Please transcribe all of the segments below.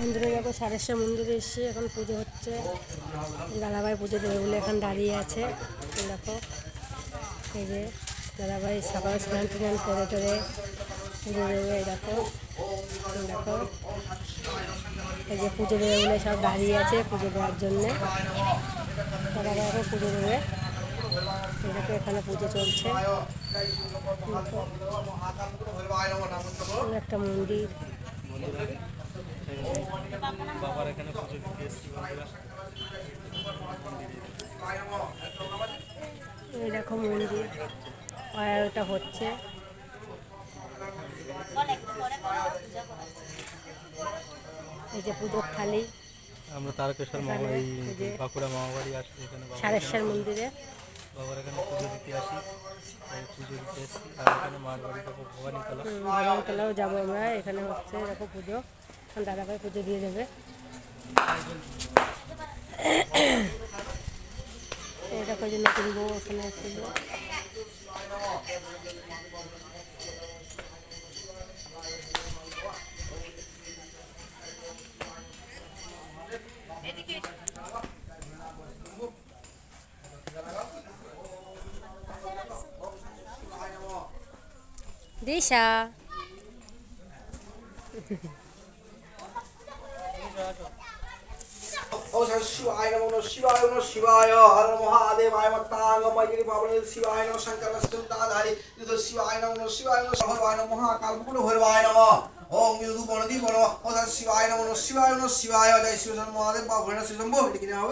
মন্দিরে যাব, সারেশ্বর মন্দিরে এসে এখন পুজো হচ্ছে। দাদাভাই পুজো দেবে বলে এখন দাঁড়িয়ে আছে। দেখো, এই যে দাদাভাই সকালে স্নান টান করে টরে পুজো দেবে দেখো দেখো। এই যে পুজো দেবে বলে সব দাঁড়িয়ে আছে পুজো দেওয়ার জন্যে। দাদাভাই এখন পুজো দেবে। দেখো, এখানে পুজো চলছে। একটা মন্দির। বাবার এখানে পুজো দিতে এসেছি এই দেখো মন্দির। ওটা হচ্ছে। এই যে পুজোর থালি। আমরা তারকেশ্বর মামা এই বাঁকুড়া মামাবাড়ি আসছি এখানে সারেশ্বর মন্দিরে। বাবার এখানে পুজো দিতে আসি পুজো দিতে এসেছি। আর এখানে মার বাড়ি দেখো ভবানীতলা। ভগবানতলাও যাব আমরা এখানে হচ্ছে দেখো পুজো। এখন দাদাভাই পুজো দিয়ে দেবে। এই দেখো যে নতুন বউ এখানে ছিল দিশা। শিবায় নমো শিবায় নমো শিবায় হর মহাদেবায় মত্তাঙ্গ ময়ূরী পাবনে শিবায় নমো শঙ্কর সুন্দাধারি যুদ্ধ শিবায় নমো শিবায় নমো হরবায় নমো মহাকাল মুকুল ভৈরবায় নমো ওম বিদু বনদি বন ও শিবায় নমো শিবায় নমো শিবায় জয় শিব মহাদেব বা ভৈরব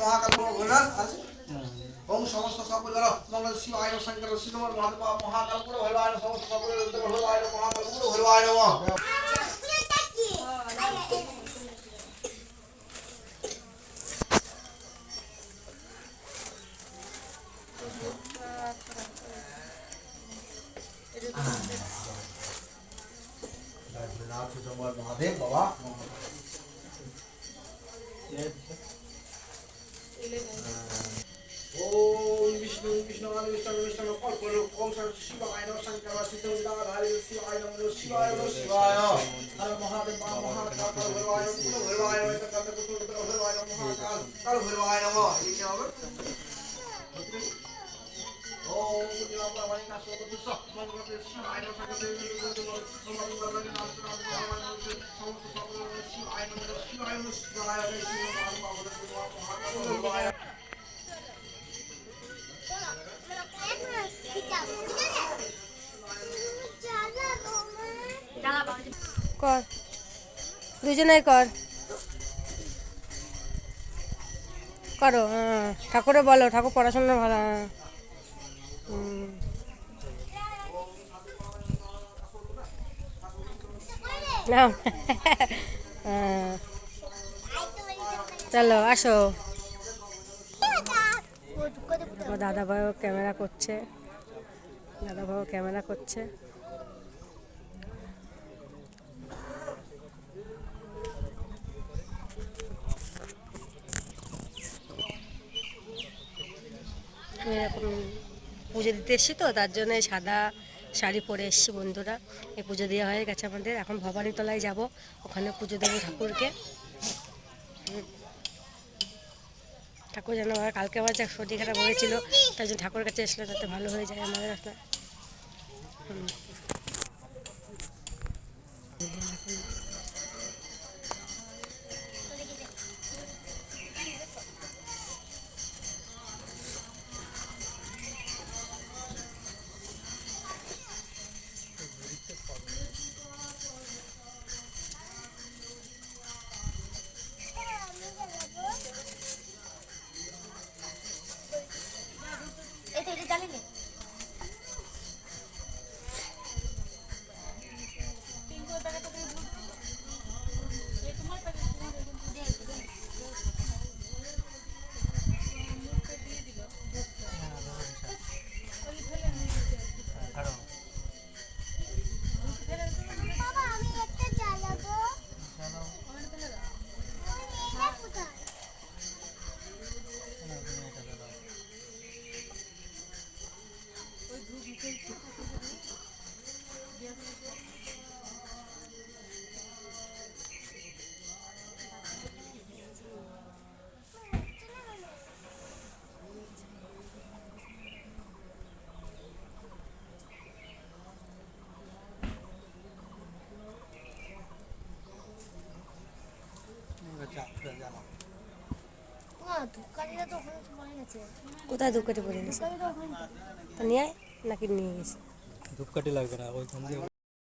মহাকাল ওম সমস্ত সকল মঙ্গল শিবায় শঙ্কর শিবমর মহাদেব মহাকাল পুরো ভৈরবায় সমস্ত সকল ভৈরবায় নমঃ মহাকাল পুরো ভৈরবায় নমঃ মহাদেব বাবা ওম বিষ্ণু বিষ্ণু আদি বিষ্ণু বিষ্ণু কল্প ওম শিবায় নমঃ শঙ্কর শিবমর শিবায় নমঃ শিবায় নমঃ শিবায় হর মহাদেব মহাকাল ভৈরবায় নমঃ ভৈরবায় নমঃ কত কত ভৈরবায় নমঃ মহাকাল কাল ভৈরবায় নমঃ এই কি হবে ওম জবা কর। দুজনেই কর। করো হ্যাঁ। ঠাকুরে বলো ঠাকুর পড়াশোনা ভালো হ্যাঁ হুম। নাও চলো, আসো। দাদা ভাইও ক্যামেরা করছে। দাদা ভাইও ক্যামেরা করছে। এরকম পুজো দিতে এসেছি তো, তার জন্য সাদা শাড়ি পরে এসছি বন্ধুরা। এই পুজো দেওয়া হয়ে গেছে আমাদের। এখন ভবানীতলায় যাব। ওখানে পুজো দেবো ঠাকুরকে। ঠাকুর যেন কালকে আবার যা সর্দি খারাপ হয়েছিল, তাই জন্য ঠাকুর কাছে এসলে তাতে ভালো হয়ে যায় আমাদের একটা হুম। কোথায় ধূপকাঠি পড়ে গেছে? নিয়ে নাকি নিয়ে গেছে? ধূপকাঠি লাগবে না দিয়ে